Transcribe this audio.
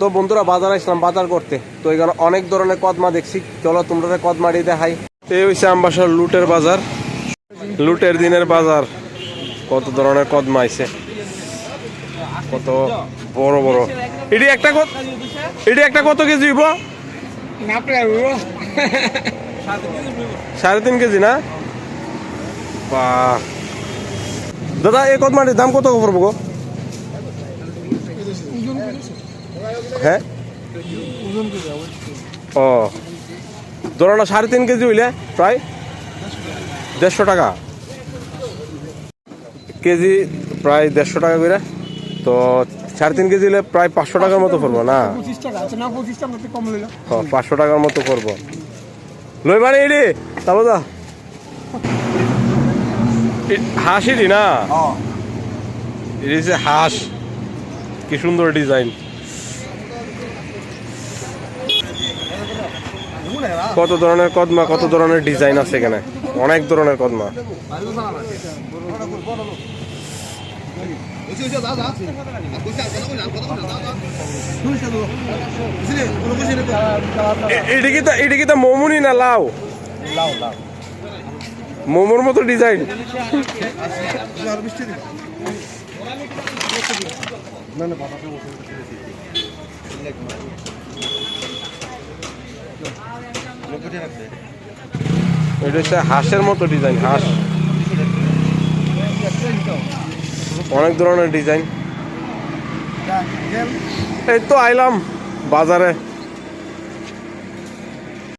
তো বন্ধুরা বাজার আসলাম বাজার করতে। তো এখানে অনেক ধরনের কদমা দেখছি। চলো তোমরা কদমাটি দেখাই। এই হচ্ছে আমবাসার লুটের বাজার। লুটের দিনের বাজার। কত ধরনের কদমা আইছে। কত বড় বড়। এটি একটা কত এটি একটা কত কেজি হইব? সাড়ে তিন কেজি না? বাহ। দাদা, এই কদমাটির দাম কত পড়ব গো? হ্যাঁ? ও। ধরো না সাড়ে তিন কেজি হইলে প্রায় দেড়শো টাকা। কেজি প্রায় দেড়শো টাকা করে। তো সাড়ে তিন কেজি হলে প্রায় পাঁচশো টাকার মতো পড়ব না? পঁচিশ টাকার মতো করব লই মানে এডি তাবো দা হাঁস এডি না? এটি হাঁস কি সুন্দর ডিজাইন। কত ধরনের কদমা, কত ধরনের ডিজাইন আছে এখানে? অনেক ধরনের কদমা। এটি কি তা মোমুনি না লাউ? মোমোর মতো ডিজাইন। এটা হচ্ছে হাঁসের মতো ডিজাইন হাঁস। অনেক ধরনের ডিজাইন। এই তো আইলাম বাজারে।